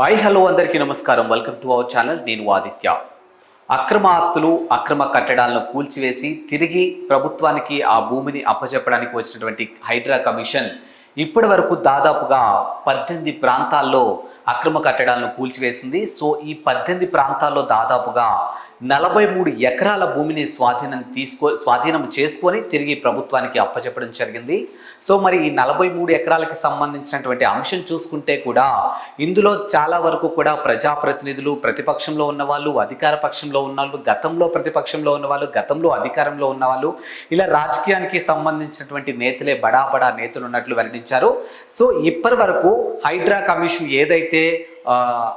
Hi hello అందరికీ నమస్కారం. Welcome to our channel నేను ఆదిత్య. అక్రమ ఆస్తులు అక్రమ కట్టడాలను కూల్చివేసి తిరిగి ప్రభుత్వానికి ఆ భూమిని అప్పచెప్పడానికి వచ్చినటువంటి హైడ్రా కమిషన్ ఇప్పటి వరకు దాదాపుగా పద్దెనిమిది ప్రాంతాల్లో అక్రమ కట్టడాలను కూల్చివేసింది. సో ఈ పద్దెనిమిది ప్రాంతాల్లో దాదాపుగా నలభై మూడు ఎకరాల భూమిని స్వాధీనం తీసుకో స్వాధీనం చేసుకొని తిరిగి ప్రభుత్వానికి అప్పచెప్పడం జరిగింది. సో మరి ఈ నలభై మూడు ఎకరాలకి సంబంధించినటువంటి అంశం చూసుకుంటే కూడా ఇందులో చాలా వరకు కూడా ప్రజాప్రతినిధులు ప్రతిపక్షంలో ఉన్నవాళ్ళు అధికార పక్షంలో ఉన్నవాళ్ళు గతంలో ప్రతిపక్షంలో ఉన్నవాళ్ళు గతంలో అధికారంలో ఉన్నవాళ్ళు ఇలా రాజకీయానికి సంబంధించినటువంటి నేతలే బడా బడా నేతలు ఉన్నట్లు వెల్లడించారు సో ఇప్పటి వరకు హైడ్రా కమిషన్ ఏదైతే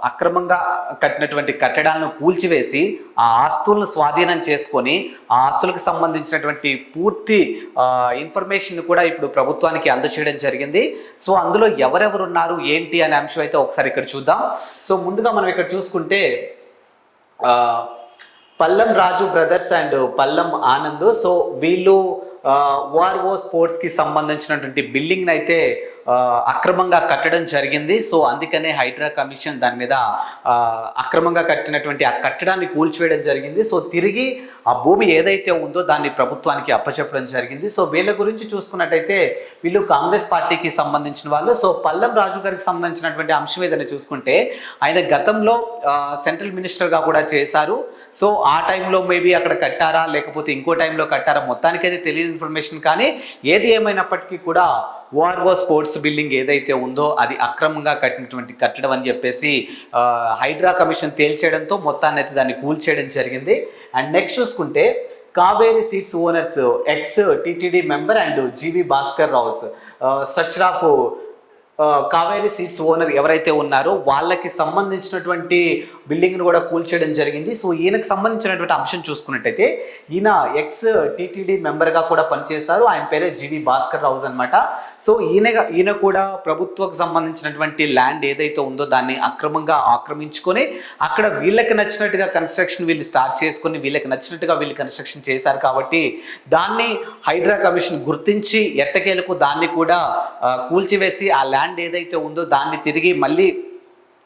అక్రమంగా కట్టినటువంటి కట్టడాలను కూల్చివేసి ఆ ఆస్తులను స్వాధీనం చేసుకొని ఆ ఆస్తులకు సంబంధించినటువంటి పూర్తి ఇన్ఫర్మేషన్ కూడా ఇప్పుడు ప్రభుత్వానికి అందచేయడం జరిగింది. సో అందులో ఎవరెవరు ఉన్నారు ఏంటి అనే అంశం అయితే ఒకసారి ఇక్కడ చూద్దాం. సో ముందుగా మనం ఇక్కడ చూసుకుంటే Pallam Raju brothers and Pallam Anand. So వీళ్ళు ఓఆర్ఓ స్పోర్ట్స్కి సంబంధించినటువంటి బిల్డింగ్ అయితే అక్రమంగా కట్టడం జరిగింది. సో అందుకనే హైడ్రా కమిషన్ దాని మీద అక్రమంగా కట్టినటువంటి ఆ కట్టడాన్ని కూల్చివేయడం జరిగింది. సో తిరిగి ఆ భూమి ఏదైతే ఉందో దాన్ని ప్రభుత్వానికి అప్పచెప్పడం జరిగింది. సో వీళ్ళ గురించి చూసుకున్నట్టయితే వీళ్ళు కాంగ్రెస్ పార్టీకి సంబంధించిన వాళ్ళు. సో పల్లం రాజు గారికి సంబంధించినటువంటి అంశం ఏదైనా చూసుకుంటే ఆయన గతంలో సెంట్రల్ మినిస్టర్గా కూడా చేశారు. సో ఆ టైంలో మేబీ అక్కడ కట్టారా లేకపోతే ఇంకో టైంలో కట్టారా మొత్తానికైతే తెలియని ఇన్ఫర్మేషన్ కానీ ఏది ఏమైనప్పటికీ కూడా ఓఆర్ఓ స్పోర్ట్స్ బిల్డింగ్ ఏదైతే ఉందో అది అక్రమంగా కట్టినటువంటి కట్టడం అని చెప్పేసి హైడ్రా కమిషన్ తేల్చేయడంతో మొత్తాన్ని అయితే దాన్ని కూల్చేయడం జరిగింది. అండ్ నెక్స్ట్ చూసుకుంటే Kaveri seeds owners ex TTD member and GV Bhaskar Rao's structure of Kaveri seeds owner ఎవరైతే ఉన్నారో వాళ్ళకి సంబంధించినటువంటి బిల్డింగ్ను కూడా కూల్చేయడం జరిగింది. సో ఈయనకు సంబంధించినటువంటి అంశం చూసుకున్నట్టయితే ఈయన ఎక్స్ టీటీడీ మెంబర్గా కూడా పనిచేశారు. ఆయన పేరే జీవి భాస్కర్ రావు అనమాట సో ఈయన ఈయన కూడా ప్రభుత్వకు సంబంధించినటువంటి ల్యాండ్ ఏదైతే ఉందో దాన్ని అక్రమంగా ఆక్రమించుకొని అక్కడ వీళ్ళకి నచ్చినట్టుగా కన్స్ట్రక్షన్ వీళ్ళు స్టార్ట్ చేసుకొని వీళ్ళకి నచ్చినట్టుగా వీళ్ళు కన్స్ట్రక్షన్ చేశారు కాబట్టి దాన్ని హైడ్రా కమిషన్ గుర్తించి ఎట్టకేలకు దాన్ని కూడా కూల్చివేసి ఆ ల్యాండ్ ఏదైతే ఉందో దాన్ని తిరిగి మళ్ళీ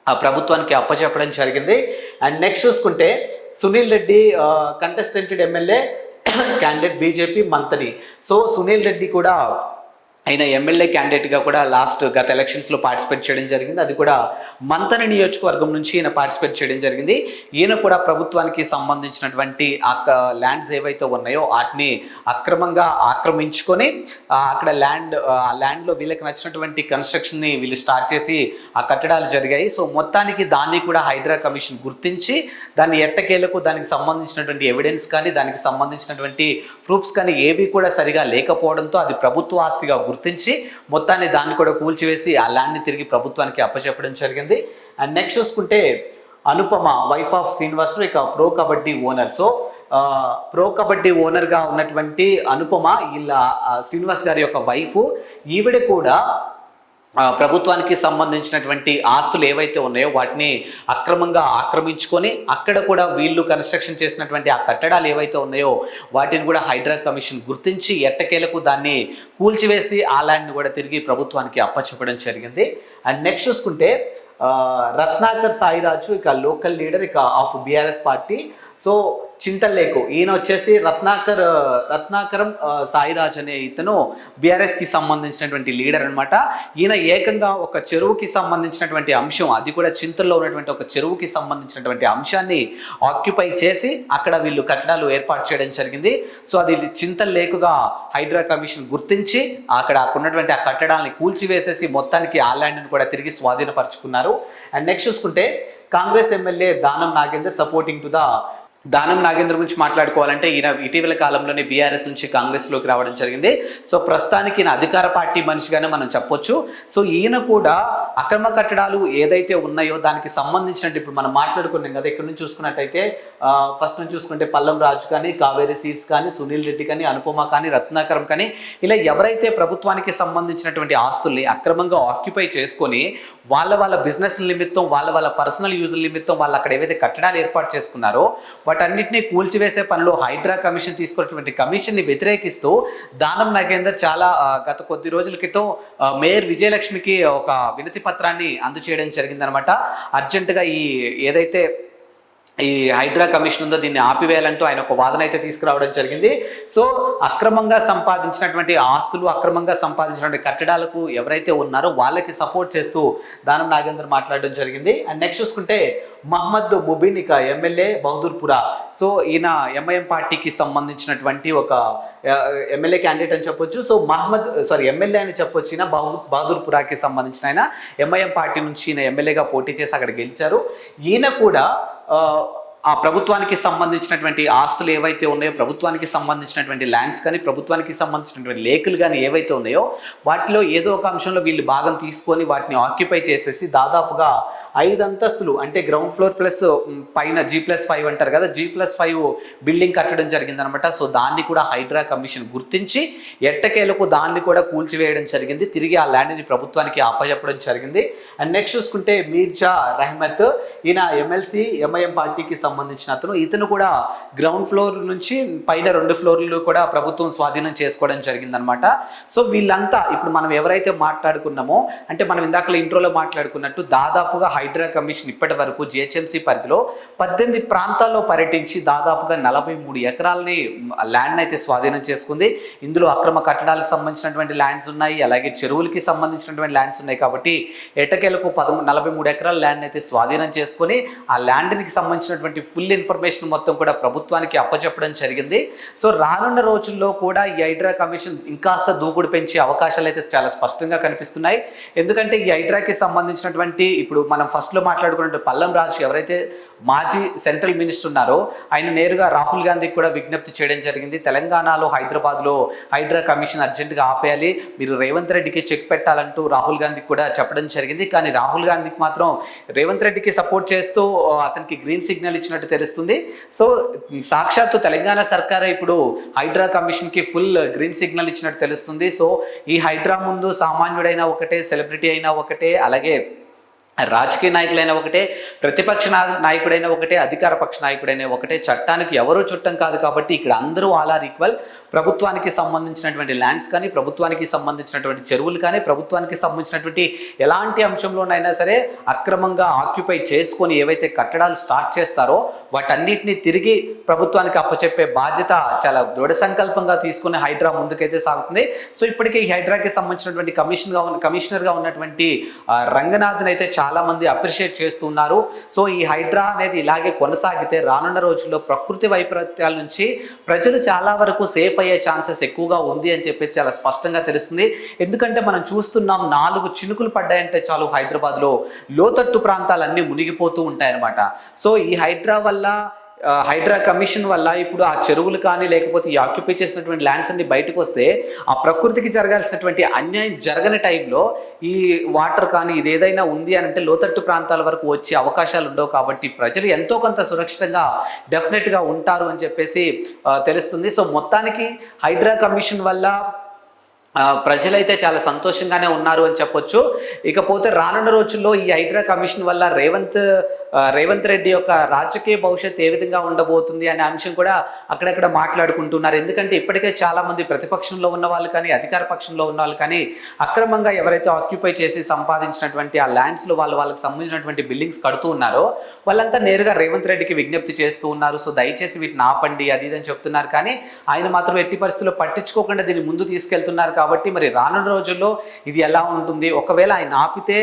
ఆ ప్రభుత్వానికి అప్పచెప్పడం జరిగింది. అండ్ నెక్స్ట్ చూసుకుంటే Sunil Reddy contested MLA candidate BJP మంత్రి. సో సునీల్ రెడ్డి కూడా ఆయన ఎమ్మెల్యే క్యాండిడేట్గా కూడా లాస్ట్ గత ఎలక్షన్స్లో పార్టిసిపేట్ చేయడం జరిగింది. అది కూడా మంతని నియోజకవర్గం నుంచి ఈయన పార్టిసిపేట్ చేయడం జరిగింది. ఈయన కూడా ప్రభుత్వానికి సంబంధించినటువంటి ఆ ల్యాండ్స్ ఏవైతే ఉన్నాయో వాటిని అక్రమంగా ఆక్రమించుకొని అక్కడ ల్యాండ్ ఆ ల్యాండ్లో వీళ్ళకి నచ్చినటువంటి కన్స్ట్రక్షన్ని వీళ్ళు స్టార్ట్ చేసి ఆ కట్టడాలు జరిగాయి. సో మొత్తానికి దాన్ని కూడా హైదరా కమిషన్ గుర్తించి దాన్ని ఎట్టకేలకు దానికి సంబంధించినటువంటి ఎవిడెన్స్ కానీ దానికి సంబంధించినటువంటి ప్రూఫ్స్ కానీ ఏవి కూడా సరిగా లేకపోవడంతో అది ప్రభుత్వ ఆస్తిగా గుర్తించి మొత్తాన్ని దాన్ని కూడా కూల్చివేసి ఆ ల్యాండ్ని తిరిగి ప్రభుత్వానికి అప్పచెప్పడం జరిగింది. అండ్ నెక్స్ట్ చూసుకుంటే అనుపమ వైఫ్ ఆఫ్ శ్రీనివాసరావు ఇక pro Kabaddi owner so pro Kabaddi ఓనర్గా ఉన్నటువంటి అనుపమ ఇలా శ్రీనివాస్ గారి యొక్క వైఫ్ ఈవిడ కూడా ప్రభుత్వానికి సంబంధించినటువంటి ఆస్తులు ఏవైతే ఉన్నాయో వాటిని అక్రమంగా ఆక్రమించుకొని అక్కడ కూడా వీళ్ళు కన్స్ట్రక్షన్ చేసినటువంటి ఆ కట్టడాలు ఏవైతే ఉన్నాయో వాటిని కూడా హైడ్రా కమిషన్ గుర్తించి ఎట్టకేలకు దాన్ని కూల్చివేసి ఆ ల్యాండ్ని కూడా తిరిగి ప్రభుత్వానికి అప్పచెప్పడం జరిగింది. అండ్ నెక్స్ట్ చూసుకుంటే రత్నాకర్ సాయిరాజు ఇక లోకల్ లీడర్ ఇక ఆఫ్ బీఆర్ఎస్ పార్టీ. సో చింతలేకు. ఈయన వచ్చేసి రత్నాకర్ రత్నాకరం సాయిరాజ్ అనే ఇతను బీఆర్ఎస్కి సంబంధించినటువంటి లీడర్ అనమాట ఈయన ఏకంగా ఒక చెరువుకి సంబంధించినటువంటి అంశం అది కూడా చింతల్లో ఉన్నటువంటి ఒక చెరువుకి సంబంధించినటువంటి అంశాన్ని ఆక్యుపై చేసి అక్కడ వీళ్ళు కట్టడాలు ఏర్పాటు చేయడం జరిగింది. సో అది చింతల్లేకుగా హైడ్రా కమిషన్ గుర్తించి అక్కడ అక్కడ ఉన్నటువంటి ఆ కట్టడాలని కూల్చివేసేసి మొత్తానికి ఆ ల్యాండ్ని కూడా తిరిగి స్వాధీనపరుచుకున్నారు. అండ్ నెక్స్ట్ చూసుకుంటే Congress MLA Danam Nagender supporting to the దానం నాగేంద్ర గురించి మాట్లాడుకోవాలంటే ఈయన ఇటీవల కాలంలోనే బీఆర్ఎస్ నుంచి కాంగ్రెస్లోకి రావడం జరిగింది. సో ప్రస్తుతానికి ఈయన అధికార పార్టీ మనిషిగానే మనం చెప్పొచ్చు. సో ఈయన కూడా అక్రమ కట్టడాలు ఏదైతే ఉన్నాయో దానికి సంబంధించినట్టు ఇప్పుడు మనం మాట్లాడుకున్నాం కదా ఇక్కడ నుంచి చూసుకున్నట్టయితే ఫస్ట్ నుంచి చూసుకుంటే పల్లం రాజు కానీ కావేరీ సీట్స్ కానీ సునీల్ రెడ్డి కానీ అనుపమ కానీ రత్నాకరం కానీ ఇలా ఎవరైతే ప్రభుత్వానికి సంబంధించినటువంటి ఆస్తుల్ని అక్రమంగా ఆక్యుపై చేసుకొని వాళ్ళ వాళ్ళ బిజినెస్ నిమిత్తం వాళ్ళ వాళ్ళ పర్సనల్ యూజ్ నిమిత్తం వాళ్ళు అక్కడ ఏవైతే కట్టడాలు ఏర్పాటు చేసుకున్నారో వాటన్నిటిని కూల్చివేసే పనిలో హైడ్రా కమిషన్ తీసుకున్నటువంటి కమిషన్ని వ్యతిరేకిస్తూ దానం నాగేందర్ చాలా గత కొద్ది రోజుల క్రితం మేయర్ విజయలక్ష్మికి ఒక వినతి పత్రాన్ని అందచేయడం జరిగిందనమాట. అర్జెంటుగా ఈ ఏదైతే ఈ హైడ్రా కమిషన్ ఉందో దీన్ని ఆపివేయాలంటూ ఆయన ఒక వాదన అయితే తీసుకురావడం జరిగింది. సో అక్రమంగా సంపాదించినటువంటి ఆస్తులు అక్రమంగా సంపాదించినటువంటి కట్టడాలకు ఎవరైతే ఉన్నారో వాళ్ళకి సపోర్ట్ చేస్తూ దానం నాగేందర్ మాట్లాడడం జరిగింది. అండ్ నెక్స్ట్ చూసుకుంటే మహమ్మద్ ముబీన్ ఇక ఎమ్మెల్యే బహదూర్పురా. సో ఈయన ఎంఐఎం పార్టీకి సంబంధించినటువంటి ఒక ఎమ్మెల్యే క్యాండిడేట్ అని చెప్పొచ్చు. సో మహమ్మద్ సారీ ఎమ్మెల్యే అని చెప్పొచ్చు ఈయన బహు బహదూర్పురాకి సంబంధించిన ఆయన ఎంఐఎం పార్టీ నుంచి ఈయన ఎమ్మెల్యేగా పోటీ చేసి అక్కడ గెలిచారు. ఈయన కూడా ఆ, ఆ ప్రభుత్వానికి సంబంధించినటువంటి ఆస్తులు ఏవైతే ఉన్నాయో ప్రభుత్వానికి సంబంధించినటువంటి ల్యాండ్స్ కానీ ప్రభుత్వానికి సంబంధించినటువంటి లేకులు కానీ ఏవైతే ఉన్నాయో వాటిలో ఏదో ఒక అంశంలో వీళ్ళు భాగం తీసుకొని వాటిని ఆక్యుపై చేసేసి దాదాపుగా ఐదు అంతస్తులు అంటే గ్రౌండ్ ఫ్లోర్ ప్లస్ పైన జీ ప్లస్ ఫైవ్ అంటారు కదా జీ ప్లస్ ఫైవ్ బిల్డింగ్ కట్టడం జరిగిందనమాట. సో దాన్ని కూడా హైడ్రా కమిషన్ గుర్తించి ఎట్టకేలకు దాన్ని కూడా కూల్చివేయడం జరిగింది. తిరిగి ఆ ల్యాండ్ని ప్రభుత్వానికి అప్పచెప్పడం జరిగింది. అండ్ నెక్స్ట్ చూసుకుంటే మీర్జా రెహమత్ ఈయన ఎమ్మెల్సీ ఎంఐఎం పార్టీకి సంబంధించిన అతను. ఇతను కూడా గ్రౌండ్ ఫ్లోర్ నుంచి పైన రెండు ఫ్లోర్లు కూడా ప్రభుత్వం స్వాధీనం చేసుకోవడం జరిగిందనమాట. సో వీళ్ళంతా ఇప్పుడు మనం ఎవరైతే మాట్లాడుకున్నామో అంటే మనం ఇందాక ఇంట్రోలో మాట్లాడుకున్నట్టు దాదాపుగా హైడ్రా కమిషన్ ఇప్పటి వరకు జిహెచ్ఎంసీ పరిధిలో పద్దెనిమిది ప్రాంతాల్లో పర్యటించి దాదాపుగా నలభై మూడు ఎకరాలని ల్యాండ్ అయితే స్వాధీనం చేసుకుంది. ఇందులో అక్రమ కట్టడాలకు సంబంధించినటువంటి ల్యాండ్స్ ఉన్నాయి అలాగే చెరువులకి సంబంధించినటువంటి ల్యాండ్స్ ఉన్నాయి కాబట్టి ఎటకేలకు పదమూ నలభై మూడు ఎకరాల ల్యాండ్ అయితే స్వాధీనం చేసుకొని ఆ ల్యాండ్కి సంబంధించినటువంటి ఫుల్ ఇన్ఫర్మేషన్ మొత్తం కూడా ప్రభుత్వానికి అప్పచెప్పడం జరిగింది. సో రానున్న రోజుల్లో కూడా ఈ హైడ్రా కమిషన్ ఇంకాస్త దూకుడు పెంచే అవకాశాలు అయితే చాలా స్పష్టంగా కనిపిస్తున్నాయి. ఎందుకంటే ఈ హైడ్రాకి సంబంధించినటువంటి ఇప్పుడు మనం ఫస్ట్లో మాట్లాడుకున్నట్టు పల్లం రాజు ఎవరైతే మాజీ సెంట్రల్ మినిస్టర్ ఉన్నారో ఆయన నేరుగా రాహుల్ గాంధీకి కూడా విజ్ఞప్తి చేయడం జరిగింది. తెలంగాణలో హైదరాబాద్లో హైడ్రా కమిషన్ అర్జెంటుగా ఆపేయాలి. మీరు రేవంత్ రెడ్డికి చెక్ పెట్టాలంటూ రాహుల్ గాంధీకి కూడా చెప్పడం జరిగింది. కానీ రాహుల్ గాంధీకి మాత్రం రేవంత్ రెడ్డికి సపోర్ట్ చేస్తూ అతనికి గ్రీన్ సిగ్నల్ ఇచ్చినట్టు తెలుస్తుంది. సో సాక్షాత్తు తెలంగాణ సర్కారే ఇప్పుడు హైడ్రా కమిషన్కి ఫుల్ గ్రీన్ సిగ్నల్ ఇచ్చినట్టు తెలుస్తుంది. సో ఈ హైడ్రా ముందు సామాన్యుడైనా ఒకటే సెలబ్రిటీ అయినా ఒకటే అలాగే రాజకీయ నాయకులైన ఒకటే ప్రతిపక్ష నాయకుడైన ఒకటే అధికార పక్ష నాయకుడైన ఒకటే చట్టానికి ఎవరూ చుట్టం కాదు కాబట్టి ఇక్కడ అందరూ ఆల్ ఆర్ ఈక్వల్. ప్రభుత్వానికి సంబంధించినటువంటి ల్యాండ్స్ కానీ ప్రభుత్వానికి సంబంధించినటువంటి చెరువులు కానీ ప్రభుత్వానికి సంబంధించినటువంటి ఎలాంటి అంశంలోనైనా సరే అక్రమంగా ఆక్యుపై చేసుకొని ఏవైతే కట్టడాలు స్టార్ట్ చేస్తారో వాటన్నిటిని తిరిగి ప్రభుత్వానికి అప్పచెప్పే బాధ్యత చాలా దృఢ సంకల్పంగా తీసుకుని హైడ్రా ముందుకైతే సాగుతుంది. సో ఇప్పటికే ఈ హైడ్రాకి సంబంధించినటువంటి కమిషన్గా ఉన్న కమిషనర్గా ఉన్నటువంటి రంగనాథ్ని అయితే చాలామంది అప్రిషియేట్ చేస్తున్నారు. సో ఈ హైడ్రా అనేది ఇలాగే కొనసాగితే రానున్న రోజుల్లో ప్రకృతి వైపరీత్యాల నుంచి ప్రజలు చాలా వరకు సేఫ్ అయ్యే ఛాన్సెస్ ఎక్కువగా ఉంది అని చెప్పి చాలా స్పష్టంగా తెలుస్తుంది. ఎందుకంటే మనం చూస్తున్నాం నాలుగు చినుకులు పడ్డాయంటే చాలు హైదరాబాద్లో లోతట్టు ప్రాంతాలన్నీ మునిగిపోతూ ఉంటాయన్నమాట. సో ఈ హైడ్రా వల్ల హైడ్రా కమిషన్ వల్ల ఇప్పుడు ఆ చెరువులు కానీ లేకపోతే ఈ ఆక్యుపై చేసినటువంటి ల్యాండ్స్ అన్ని బయటకు వస్తే ఆ ప్రకృతికి జరగాల్సినటువంటి అన్యాయం జరగని టైంలో ఈ వాటర్ కానీ ఇది ఏదైనా ఉంది అని అంటే లోతట్టు ప్రాంతాల వరకు వచ్చే అవకాశాలు ఉండవు కాబట్టి ప్రజలు ఎంతో కొంత సురక్షితంగా డెఫినెట్గా ఉంటారు అని చెప్పేసి తెలుస్తుంది. సో మొత్తానికి హైడ్రా కమిషన్ వల్ల ప్రజలైతే చాలా సంతోషంగానే ఉన్నారు అని చెప్పొచ్చు. ఇకపోతే రానున్న రోజుల్లో ఈ హైడ్రా కమిషన్ వల్ల రేవంత్ రేవంత్ రెడ్డి యొక్క రాజకీయ భవిష్యత్ ఏ విధంగా ఉండబోతుంది అనే అంశం కూడా అక్కడక్కడ మాట్లాడుకుంటున్నారు. ఎందుకంటే ఇప్పటికే చాలా మంది ప్రతిపక్షంలో ఉన్న వాళ్ళు కానీ అధికార పక్షంలో ఉన్న వాళ్ళు కానీ అక్రమంగా ఎవరైతే ఆక్యుపై చేసి సంపాదించినటువంటి ఆ ల్యాండ్స్లో వాళ్ళు వాళ్ళకి సంబంధించినటువంటి బిల్డింగ్స్ కడుతూ ఉన్నారో వాళ్ళంతా నేరుగా రేవంత్ రెడ్డికి విజ్ఞప్తి చేస్తూ ఉన్నారు. సో దయచేసి వీటిని ఆపండి అది ఇది అని చెప్తున్నారు. కానీ ఆయన మాత్రం ఎట్టి పరిస్థితుల్లో పట్టించుకోకుండా దీన్ని ముందు తీసుకెళ్తున్నారు. కాబట్టి మరి రానున్న రోజుల్లో ఇది ఎలా ఉంటుంది? ఒకవేళ ఆయన ఆపితే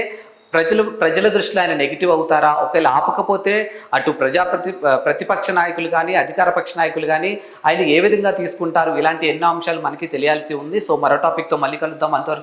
ప్రజలు ప్రజల దృష్టిలో ఆయన నెగిటివ్ అవుతారా? ఒకవేళ ఆపకపోతే అటు ప్రజా ప్రతి ప్రతిపక్ష నాయకులు కానీ అధికార పక్ష నాయకులు కానీ ఆయన ఏ విధంగా తీసుకుంటారు? ఇలాంటి ఎన్నో అంశాలు మనకి తెలియాల్సి ఉంది. సో మరో టాపిక్తో మళ్ళీ కలుద్దాం. అంతవరకు